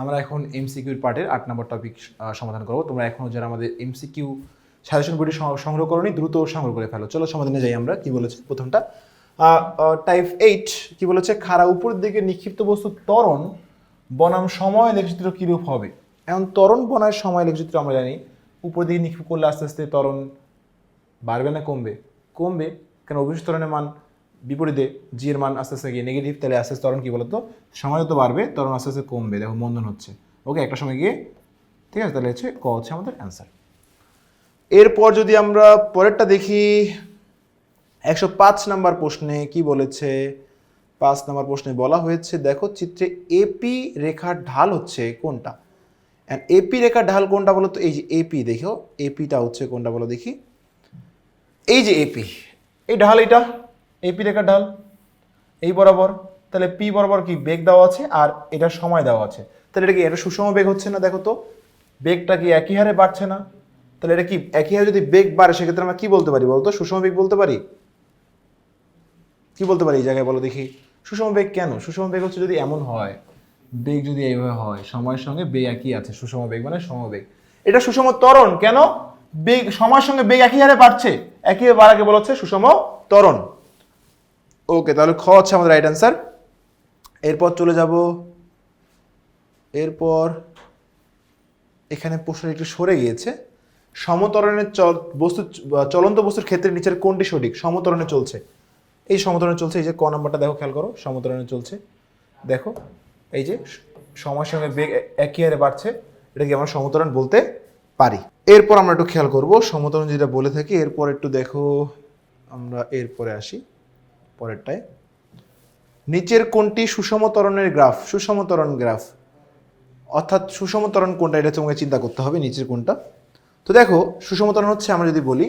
আমরা এখন এমসিকিউর পার্টের আট নম্বর টপিক সমাধান করব। তোমরা এখনও যারা আমাদের এমসিকিউ সাজেশন বইটি সংগ্রহ করনি, দ্রুত সংগ্রহ করে ফেলো। চলো সমাধানে যাই আমরা, কি বলেছে প্রথমটা? টাইপ এইট কি বলেছে? খাড়া উপরের দিকে নিক্ষিপ্ত বস্তু ত্বরণ, বনাম সময় লেখচিত্র কীরূপ হবে? এখন ত্বরণ বনার সময় লেখচিত্র আমরা জানি। উপর দিকে নিক্ষেপ করলে আস্তে আস্তে ত্বরণ বাড়বে না, কমবে? কমবে, কেন অভিষ্ট ত্বরণের মান বিপরীতে জি এর মান আস্তে আস্তে গিয়ে নেগেটিভ তাহলে আস্তে আস্তে ত্বরণ কী বলতো? সময় তো বাড়বে, ত্বরণ আস্তে আস্তে কমবে। দেখো মন্দন হচ্ছে। ওকে একটা সময় গিয়ে, ঠিক আছে, তাহলে হচ্ছে ক হচ্ছে আমাদের অ্যান্সার এরপর যদি আমরা পরেরটা দেখি, একশো পাঁচ নাম্বার প্রশ্নে কি বলেছে? পাঁচ নাম্বার প্রশ্নে বলা হয়েছে, দেখো, চিত্রে এপি রেখার ঢাল হচ্ছে কোনটা? অ্যান্ড এপি রেখার ঢাল কোনটা বলো তো এই যে এপি দেখো এপিটা হচ্ছে কোনটা বলো দেখি? এই যে এপি এই ঢাল এটা এপি রেখার ঢাল, এই বরাবর, তাহলে পি বরাবর কি বেগ দেওয়া আছে আর এটা সময় দেওয়া আছে? তাহলে এটা কি এটা সুষম বেগ হচ্ছে না? দেখো তো, বেগটা কি একই হারে বাড়ছে না? তাহলে এটা কি একই হারে যদি বেগ বাড়ে, সেক্ষেত্রে আমরা কি বলতে পারি বলতো? সুষম বেগ বলতে পারি? কি বলতে পারি এই জায়গায় বলো দেখি। সুষম বেগ কেন? সুষম বেগ হচ্ছে যদি এমন হয়, বেগ যদি এইভাবে হয়, সময়ের সঙ্গে বেগ একই আছে, সুষম বেগ মানে সমবেগ এটা সুষম ত্বরণ কেন? বেগ, সময়ের সঙ্গে বেগ একই হারে বাড়ছে। একই বাড়াকে বলা হচ্ছে সুষম ত্বরণ। ওকে তাহলে খ হচ্ছে আমাদের রাইট অ্যান্সার এরপর চলে যাব। এরপর এখানে প্রশ্ন একটু সরে গিয়েছে। সমতরণের চল, বস্তু চলন্ত বস্তুর ক্ষেত্রে নিচের কোনটি সঠিক? সমতরণে চলছে। এই সমতরণে চলছে, এই যে ক নাম্বারটা দেখো, খেয়াল করো, সমতরণে চলছে। দেখো, এই যে সময়ের সঙ্গে বেগ একই হারে বাড়ছে এটাকে আমরা সমতরণ বলতে পারি? এরপর আমরা একটু খেয়াল করব, সমতরণ যেটা বলে থাকি, এরপর একটু দেখো, আমরা এরপরে আসি। পরেরটায়। নিচের কোনটি সুষম তরণের গ্রাফ, সুষম তরণ গ্রাফ। অর্থাৎ সুষম তরণ কোনটা এটা তোমাকে চিন্তা করতে হবে নিচের কোনটা তো দেখো, সুষম তরণ হচ্ছে আমরা যদি বলি,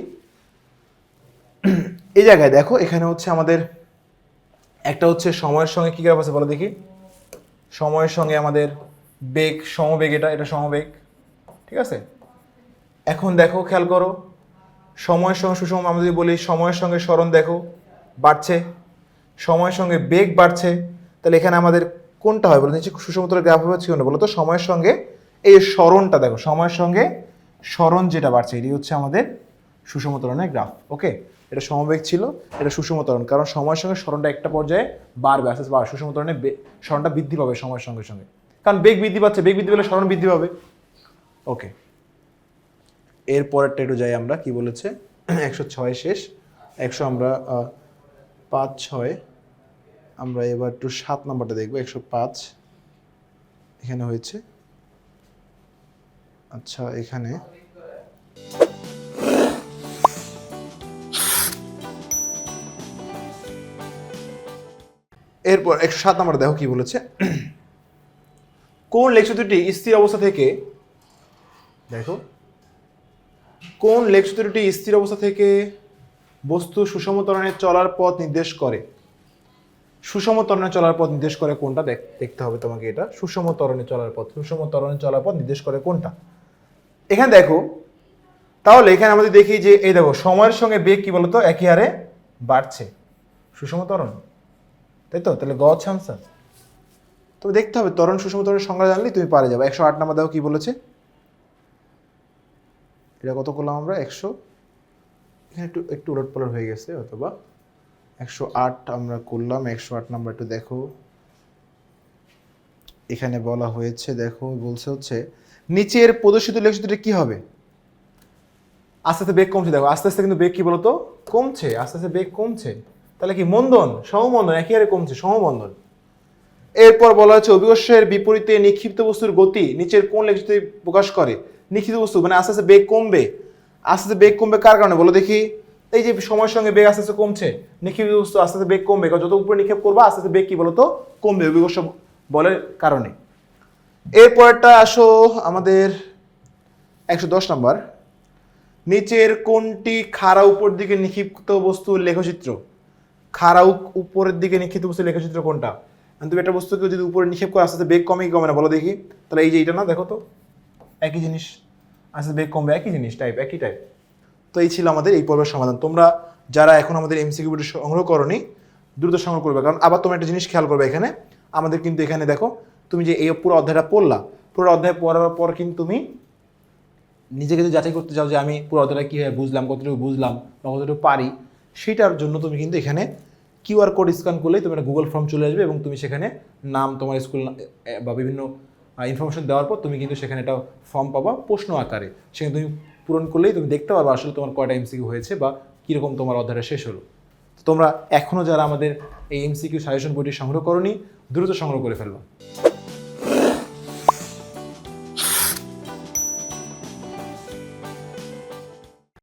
এই জায়গায় দেখো, এখানে হচ্ছে আমাদের একটা হচ্ছে সময়ের সঙ্গে কী গ্রাফ আছে বলো দেখি? সময়ের সঙ্গে আমাদের বেগ, সমবেগ এটা এটা সমবেগ, ঠিক আছে? এখন দেখো, খেয়াল করো, সময়ের সঙ্গে সুষম, আমরা যদি বলি সময়ের সঙ্গে স্মরণ দেখো, বাড়ছে। সময়ের সঙ্গে বেগ বাড়ছে, তাহলে এখানে আমাদের কোনটা হয় বলো নিচে সুষমতর গ্রাফ হচ্ছে কোনটা বলো তো সময়ের সঙ্গে এই স্মরণটা দেখো, সময়ের সঙ্গে স্মরণ যেটা বাড়ছে এটি হচ্ছে আমাদের সুষমতরণের গ্রাফ ওকে এটা সমবেগ ছিল, এটা সুষমতরণ কারণ সময়ের সঙ্গে স্মরণটা একটা পর্যায়ে বাড়বে, আস্তে আস্তে বাড়বে বে- স্মরণটা বৃদ্ধি পাবে সময়ের সঙ্গে সঙ্গে। কারণ বেগ বৃদ্ধি পাচ্ছে, বেগ বৃদ্ধি পেলে স্মরণ বৃদ্ধি পাবে ওকে এর পরেরটা একটু যাই আমরা, কি বলেছে? একশো ছয় শেষ, একশো আমরা পাঁচ, ছয়। আমরা এবার একটু সাত নাম্বারটা দেখব, একশো পাঁচ। এখানে হয়েছে। আচ্ছা এখানে। এরপর একশো সাত নাম্বার দেখো কি বলেছে। কোন লেখ লেখচিত্রটি স্থির অবস্থা থেকে? দেখো। কোন লেখ লেখচিত্রটি স্থির অবস্থা থেকে? বস্তু সুষম ত্বরণে চলার পথ নির্দেশ করে। সুষম ত্বরণে চলার পথ নির্দেশ করে কোনটা? দেখ- দেখতে হবে তোমাকে এটা। সুষম ত্বরণে চলার পথ সুষম ত্বরণে চলার পথ নির্দেশ করে কোনটা? এখানে দেখো, তাহলে এখানে আমাদের দেখি যে, এই দেখো, সময়ের সঙ্গে বেগ কি বলতো? একই হারে বাড়ছে। সুষম ত্বরণ তাই তো? তাহলে গ হচ্ছে আনসার তবে দেখতে হবে, ত্বরণ সুষম ত্বরণের সংজ্ঞা জানলেই তুমি পারে যাবে। একশো আট নাম্বার দেখো কি বলেছে? এটা কত করলাম আমরা? একশো এখানে একটু একটু উলট পালট হয়ে গেছে, অথবা একশো আট আমরা করলাম, একশো আট নাম্বার একটু দেখো। এখানে বলা হয়েছে, দেখো, বলছে হচ্ছে, নিচের প্রদর্শিত লেখচিত্রে কি হবে? আস্তে আস্তে বেগ কমছে, দেখো, আস্তে আস্তে কিন্তু বেগ কি বলতো? কমছে, আস্তে আস্তে বেগ কমছে। তাহলে কি মন্দন? সমমন্দন, একই হারে কমছে, সমমন্দন। এরপর বলা হচ্ছে অভিকর্ষের বিপরীতে নিক্ষিপ্ত বস্তুর গতি নিচের কোন লেখচিত্রে প্রকাশ করে? নিক্ষিপ্ত বস্তু মানে আস্তে আস্তে বেগ কমবে। আস্তে আস্তে বেগ কমবে কার কারণে? বলো দেখি। এই যে সময়ের সঙ্গে বেগ আস্তে আস্তে কমছে নিক্ষিপ্ত বস্তু আস্তে আস্তে বেগ কমবে। যত উপরে নিক্ষেপ করবা, আস্তে আস্তে বেগ কি বলতো? কমবে অভিকর্ষ বলের কারণে। এরপরটা আসো আমাদের একশো দশ নম্বর। নিচের কোনটি খাড়া উপর দিকে নিক্ষিপ্ত বস্তু লেখচিত্র? খাড়া উপরের দিকে নিক্ষিপ্ত বস্তু লেখচিত্র কোনটা? তুমি একটা বস্তুকে যদি উপরে নিক্ষেপ করে, আস্তে আস্তে বেগ কমে কমে না? বলো দেখি। তাহলে এই যে এটা না, দেখো তো। একই জিনিস। আস্তে বেগ কমবে একই জিনিস টাইপ একই টাইপ তো এই ছিল আমাদের এই পর্বের সমাধান। তোমরা যারা এখন আমাদের এমসিকিউ ভিডিও সংগ্রহ করনি, দ্রুত সংগ্রহ করবে। কারণ আবার তোমরা একটা জিনিস খেয়াল করবে এখানে, আমাদের কিন্তু এখানে দেখো, তুমি যে এই পুরো অধ্যায়টা পড়লা, পুরো অধ্যায় পড়ার পর কিন্তু তুমি নিজেকে যদি যাচাই করতে চাও যে আমি পুরো অধ্যায়টা কীভাবে বুঝলাম, কতটুকু বুঝলাম, বা কতটুকু পারি। সেটার জন্য তুমি কিন্তু এখানে কিউআর কোড স্ক্যান করলেই তোমার গুগল ফর্ম চলে আসবে এবং তুমি সেখানে নাম, তোমার স্কুল বা বিভিন্ন ইনফরমেশন দেওয়ার পর তুমি কিন্তু সেখানে একটা ফর্ম পাবা প্রশ্ন আকারে। সেখানে তুমি পূরণ করলেই তুমি দেখতে পারবে আসলে তোমার কয়টা এমসিকিউ হয়েছে বা কীরকম তোমার অধ্যায়টা শেষ হলো। তো তোমরা এখনও যারা আমাদের এই এমসিকিউ সাজেশন বইটি সংগ্রহ করনি, দ্রুত সংগ্রহ করে ফেলবা।